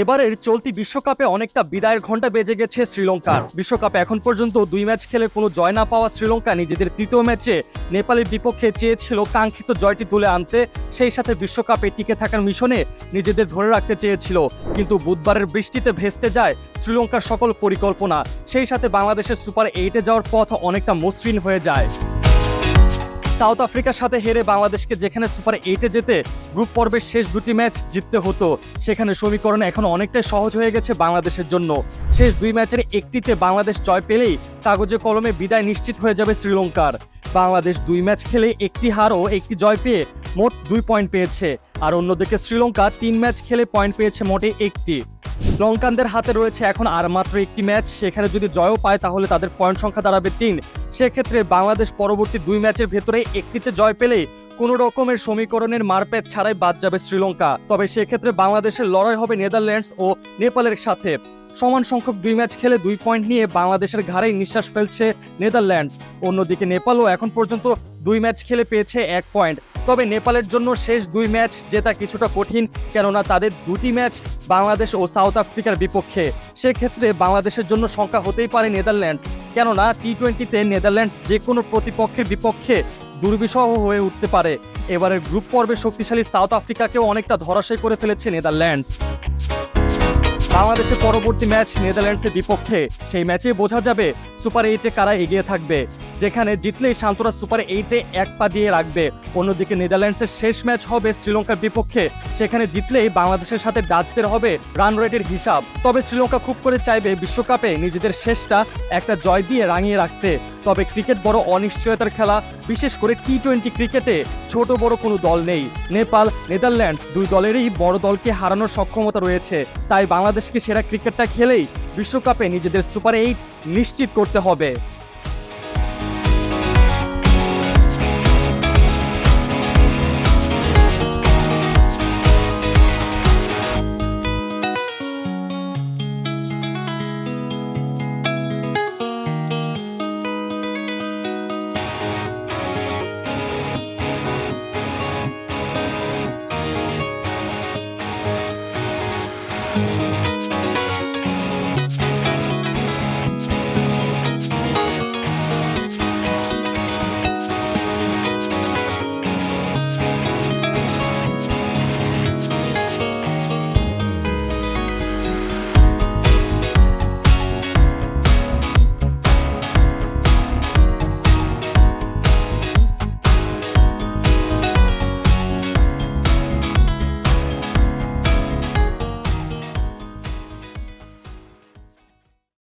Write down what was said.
এবারের চলতি বিশ্বকাপে অনেকটা বিদায়ের ঘণ্টা বেজে গেছে শ্রীলঙ্কার। বিশ্বকাপে এখন পর্যন্ত দুই ম্যাচ খেলে কোনো জয় না পাওয়া শ্রীলঙ্কা নিজেদের তৃতীয় ম্যাচে নেপালের বিপক্ষে চেয়েছিল কাঙ্ক্ষিত জয়টি তুলে আনতে, সেই সাথে বিশ্বকাপে টিকে থাকার মিশনে নিজেদের ধরে রাখতে চেয়েছিল। কিন্তু বুধবারের বৃষ্টিতে ভেস্তে যায় শ্রীলঙ্কার সকল পরিকল্পনা। সেই সাথে বাংলাদেশের সুপার এইটে যাওয়ার পথ অনেকটা মসৃণ হয়ে যায়। সাউথ আফ্রিকার সাথে হেরে বাংলাদেশকে যেখানে সুপার এইটে যেতে গ্রুপ পর্বের শেষ দুটি ম্যাচ জিততে হতো, সেখানে সমীকরণ এখন অনেকটাই সহজ হয়ে গেছে বাংলাদেশের জন্য। শেষ দুই ম্যাচের একটিতে বাংলাদেশ জয় পেলেই কাগজে কলমে বিদায় নিশ্চিত হয়ে যাবে শ্রীলঙ্কার। বাংলাদেশ দুই ম্যাচ খেলে একটি হার ও একটি জয় পেয়ে মোট দুই পয়েন্ট পেয়েছে, আর অন্যদিকে শ্রীলঙ্কা তিন ম্যাচ খেলে পয়েন্ট পেয়েছে মোটে একটি। লঙ্কানদের হাতে রয়েছে এখন আর মাত্র একটি ম্যাচ। সেখানে যদি জয়ও পায়, তাহলে তাদের পয়েন্ট সংখ্যা দাঁড়াবে তিন। সেক্ষেত্রে বাংলাদেশ পরবর্তী দুই ম্যাচের ভেতরে একটিতে জয় পেলে কোনো রকমের সমীকরণের মারপ্যাচ ছাড়াই বাদ যাবে শ্রীলঙ্কা। তবে সেক্ষেত্রে বাংলাদেশের লড়াই হবে নেদারল্যান্ডস ও নেপালের সাথে। সমান সংখ্যক দুই ম্যাচ খেলে দুই পয়েন্ট নিয়ে বাংলাদেশের ঘাড়েই নিঃশ্বাস ফেলছে নেদারল্যান্ডস। অন্যদিকে নেপালও এখন পর্যন্ত দুই ম্যাচ খেলে পেয়েছে এক পয়েন্ট। তবে নেপালের জন্য শেষ দুই ম্যাচ জেতা কিছুটা কঠিন, কেননা তাদের দুটি ম্যাচ বাংলাদেশ ও সাউথ আফ্রিকার বিপক্ষে। সেক্ষেত্রে বাংলাদেশের জন্য সংখ্যা হতেই পারে নেদারল্যান্ডস, কেননা টি টোয়েন্টিতে নেদারল্যান্ডস যে কোনো প্রতিপক্ষের বিপক্ষে দুর্বিষহ হয়ে উঠতে পারে। এবারের গ্রুপ পর্বে শক্তিশালী সাউথ আফ্রিকাকেও অনেকটা ধরাশায়ী করে ফেলেছে নেদারল্যান্ডস। বাংলাদেশের পরবর্তী ম্যাচ নেদারল্যান্ডসের বিপক্ষে, সেই ম্যাচে বোঝা যাবে সুপার এইটে কারা এগিয়ে থাকবে। যেখানে জিতলেই শান্তরা সুপার এইটে এক পা দিয়ে রাখবে। অন্যদিকে নেদারল্যান্ডসের শেষ ম্যাচ হবে শ্রীলঙ্কার বিপক্ষে। সেখানে জিতলেই বাংলাদেশের সাথে ডাচদের হবে রান রেটের হিসাব। তবে শ্রীলঙ্কা খুব করে চাইবে বিশ্বকাপে নিজেদের শেষটা একটা জয় দিয়ে রাঙিয়ে রাখতে। তবে ক্রিকেট বড় অনিশ্চয়তার খেলা, বিশেষ করে টি টোয়েন্টি ক্রিকেটে ছোট বড় কোনো দল নেই। নেপাল, নেদারল্যান্ডস দুই দলেরই বড় দলকে হারানোর সক্ষমতা রয়েছে। তাই বাংলাদেশকে সেরা ক্রিকেটটা খেলেই বিশ্বকাপে নিজেদের সুপার এইট নিশ্চিত করতে হবে।